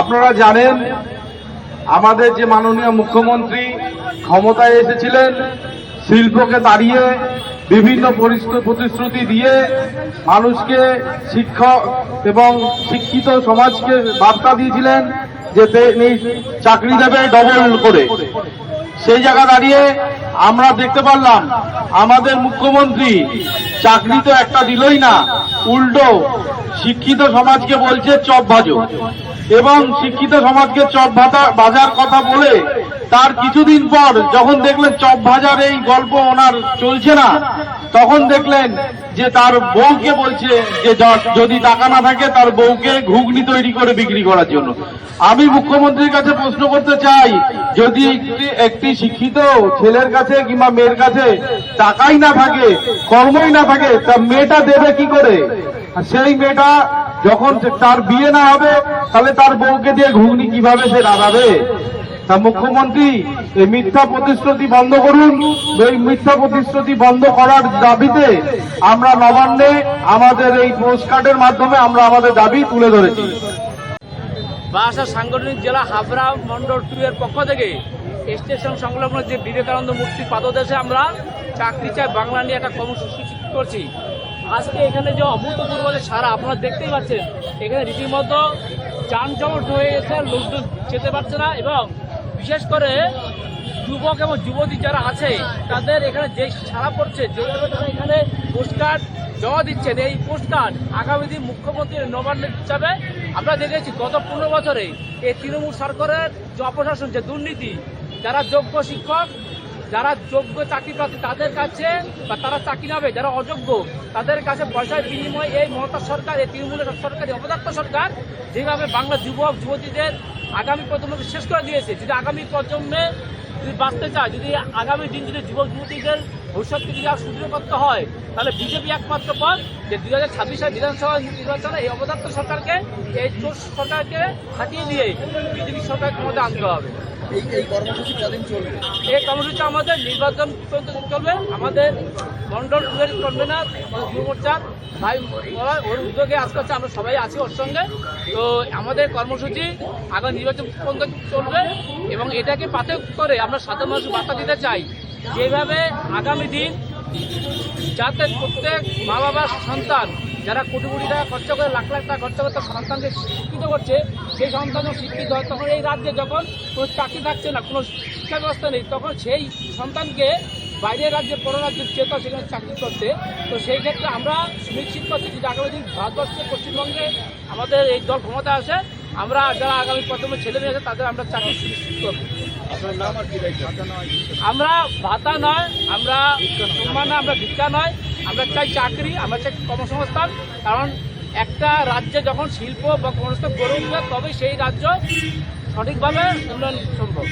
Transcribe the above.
আপনারা জানেন, আমাদের যে মাননীয় মুখ্যমন্ত্রী ক্ষমতায় এসেছিলেন, শিল্পকে দাঁড়িয়ে বিভিন্ন প্রতিশ্রুতি দিয়ে মানুষকে শিক্ষক এবং শিক্ষিত সমাজকে বার্তা দিয়েছিলেন যে চাকরি দেবে ডবল করে। সেই জায়গা দাঁড়িয়ে আমরা দেখতে পারলাম, আমাদের মুখ্যমন্ত্রী চাকরি তো একটা দিলই না, উল্টো শিক্ষিত সমাজকে বলছে চপ ভাজো। এবং শিক্ষিত সমাজকে চপ ভাতা বাজার কথা বলে তার কিছুদিন পর যখন দেখলেন চপ ভাজার এই গল্প ওনার চলছে না, তখন দেখলেন যে তার বউকে বলছে যে যদি টাকা না থাকে তার বউকে ঘুগনি তৈরি করে বিক্রি করার জন্য। আমি মুখ্যমন্ত্রীর কাছে প্রশ্ন করতে চাই, যদি একটি শিক্ষিত ছেলের কাছে কিংবা মেয়ের কাছে টাকাই না থাকে, কর্মই না থাকে, তা মেয়েটা দেবে কি করে? সেই মেয়েটা যখন তার বিয়ে না হবে, তাহলে তার বউকে দিয়ে ঘুগনি কীভাবে সে রাঁধাবে? তা মুখ্যমন্ত্রী, এই মিথ্যা প্রতিশ্রুতি বন্ধ করুন। এই মিথ্যা প্রতিশ্রুতি বন্ধ করার দাবিতে আমরা নবান্নে আমাদের এই পোস্টকার্ডের মাধ্যমে আমরা আমাদের দাবি তুলে ধরেছি। বারাসা সাংগঠনিক জেলা হাবড়া মন্ডল টু এর পক্ষ থেকে স্টেশন সংলগ্ন যে বিবেকানন্দ মূর্তি পাদদেশে আমরা চাকরি চাই, বাংলা নিয়ে একটা কর্মসূচি করছি। আজকে এখানে যে অভূতপূর্ব যে সারা আপনারা দেখতেই পাচ্ছেন, এখানে রীতিমতো যানজট হয়ে গেছে লোকজন যেতে পারছে না এবং বিশেষ করে যুবক এবং যুবতী যারা আছে, তাদের এখানে যে সারা পড়ছে, যেভাবে তারা এখানে পোস্টকার্ড জমা দিচ্ছেন, এই পোস্টকার্ড আগামী দিন মুখ্যমন্ত্রীর নবান্নের হিসাবে আমরা দেখেছি, গত পনেরো বছরে এই তৃণমূল সরকারের যে অপশাসন যে দুর্নীতি, যারা যোগ্য শিক্ষক যারা যোগ্য চাকরি প্রার্থী তাদের কাছে বা তারা চাকরি নেবে, যারা অযোগ্য, তাদের কাছে পয়সার বিনিময়ে এই মমতা সরকার, এই তৃণমূলের সরকার অপদার্থ সরকার, যেভাবে বাংলা যুবক, যুবতীদের আগামী প্রজন্মকে শেষ করে দিয়েছে। যদি আগামী প্রজন্মে যদি বাঁচতে চায়, যদি আগামী দিন যদি যুবক, যুবতীদের ভবিষ্যৎকে যদি আর সুদৃঢ় করতে হয় তাহলে বিজেপি একমাত্র পথ যে দুই হাজার ছাব্বিশের বিধানসভা নির্বাচনে এই অবদার্থ সরকারকে এই চোর সরকারকে হাতিয়ে দিয়ে বিজেপি সরকার ক্ষমতা আনতে হবে। এই কর্মসূচি চলবে? এই কর্মসূচি আমাদের নির্বাচন পর্যন্ত চলবে। আমাদের মন্ডল টুয়ের কনভেনার আমাদের যুব মোর্চার ভাই ওরা উদ্যোগে আজকে হচ্ছে আমরা সবাই আছি ওর সঙ্গে। তো আমাদের কর্মসূচি আগামী নির্বাচন পর্যন্ত চলবে এবং এটাকে পাতে করে আমরা সাধারণ মানুষ বার্তা দিতে চাই। যেভাবে আগামী দিন যাতে প্রত্যেক মা বাবার সন্তান, যারা কোটি কোটি টাকা খরচা করে লাখ লাখ টাকা খরচা করে তার সন্তানকে শিক্ষিত করছে, সেই সন্তান যখন শিক্ষিত হয়। তখন এই রাজ্যে যখন কোনো চাকরি থাকছে না, কোনো শিক্ষা ব্যবস্থা নেই, তখন সেই সন্তানকে বাইরের রাজ্যে, পরের রাজ্যে যেত সেখানে চাকরি করতে তো সেই ক্ষেত্রে আমরা সুনিশ্চিত করছি যে আগামী দিন ভারতবর্ষে, পশ্চিমবঙ্গে আমাদের এই দল ক্ষমতা আসে আমরা যারা আগামী প্রথমে ছেলে মেয়ে আছে তাদের আমরা চাকরি সুনিশ্চিত করব। আপনার নাম আর কি দায়িত্ব? আমরা ভাতা নয় আমরা সম্মান নয় আমরা ভিক্ষা নয় আমরা চাই চাকরি আমরা চাই কর্মসংস্থান। কারণ একটা রাজ্যে যখন শিল্প বা কর্মসংস্থান গড়ে উঠবে তবে সেই রাজ্য সঠিকভাবে উন্নয়ন সম্ভব।